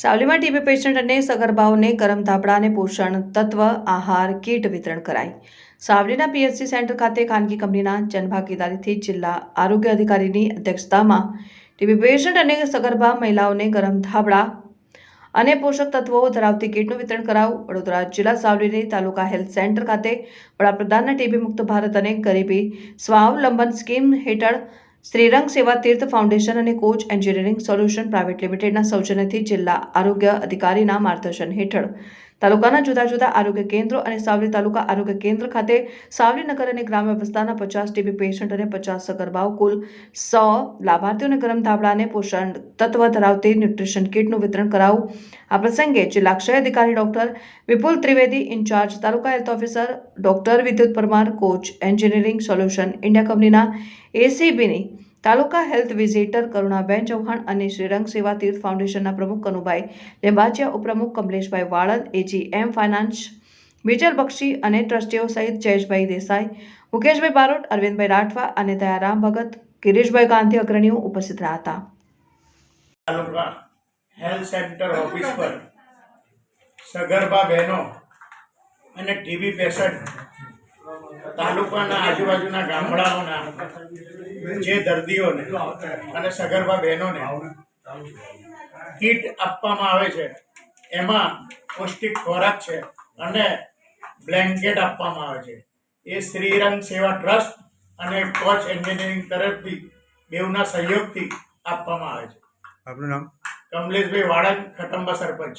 સાવલીમાં TB patient અને સગર્ભાઓને ગરમ ધાબળા અને પોષણ તત્વ, આહાર, કીટ વિતરણ કરાઈ સાવલીના પીએચસી સેન્ટર ખાતે ખાનગી કંપનીના જનભાગીદારીથી જિલ્લા આરોગ્ય અધિકારીની અધ્યક્ષતામાં ટીબી પેશન્ટ અને સગર્ભા મહિલાઓને ગરમ ધાબળા અને પોષક તત્વો ધરાવતી કીટનું વિતરણ કરાવું. વડોદરા જિલ્લા સાવલીની તાલુકા હેલ્થ સેન્ટર ખાતે વડાપ્રધાનના ટીબી મુક્ત ભારત અને ગરીબી સ્વાવલંબન સ્કીમ હેઠળ શ્રીરંગ સેવા તીર્થ ફાઉન્ડેશન અને કોચ એન્જિનિયરિંગ સોલ્યુશન પ્રાઇવેટ લિમિટેડના સૌજન્યથી જિલ્લા આરોગ્ય અધિકારીના માર્ગદર્શન હેઠળ તાલુકાના જુદા જુદા આરોગ્ય કેન્દ્રો અને સાવલી તાલુકા આરોગ્ય કેન્દ્ર ખાતે સાવલી નગર અને ગ્રામ્ય વિસ્તારના પચાસ ટીબી પેશન્ટ અને પચાસ સગર્ભાઓ કુલ સો લાભાર્થીઓને ગરમ ધાબળાને પોષણ તત્વ ધરાવતી ન્યુટ્રિશન કીટનું વિતરણ કરાવું. આ પ્રસંગે જિલ્લા ક્ષય અધિકારી doctor Vipul Trivedi, in charge taluka health officer doctor Vidyut Parmar, coach engineering solution India કંપનીના એસીબીની તાલુકા હેલ્થ વિઝિટર કરુણાબેન ચૌહાણ અને શ્રીરંગ સેવા તીર્થ ફાઉન્ડેશનના પ્રમુખ કનુભાઈ લેંબાચિયા ઉપપ્રમુખ કમલેશભાઈ વાળંદ એજી એમ ફાઇનાન્સ વિજલ બક્ષી અને ટ્રસ્ટીઓ સહિત જયેશભાઈ દેસાઈ, મુકેશભાઈ બારોટ, અરવિંદભાઈ રાઠવા અને દયારામ ભગત, ગિરીશભાઈ ગાંધી અગ્રણીઓ ઉપસ્થિત રહ્યા હતા. હેલ્થ સેન્ટર ઓફિસ પર સગર્ભા બહેનો અને ટીબી પેશન્ટ તાલુકાના આજુબાજુના ગામડાઓના જે દર્દીઓને અને સગર્ભા બહેનોને કીટ આપવામાં આવે છે એમાં પૌષ્ટિક ખોરાક છે અને બ્લેન્કેટ આપવામાં આવે છે. એ શ્રીરંગ સેવા ટ્રસ્ટ અને કોચ એન્જિનિયરિંગ તરફથી બેઉના સહયોગથી આપવામાં આવે છે. આપનું નામ? કમલેશભાઈ વાળંદ ખટંબા સરપંચ.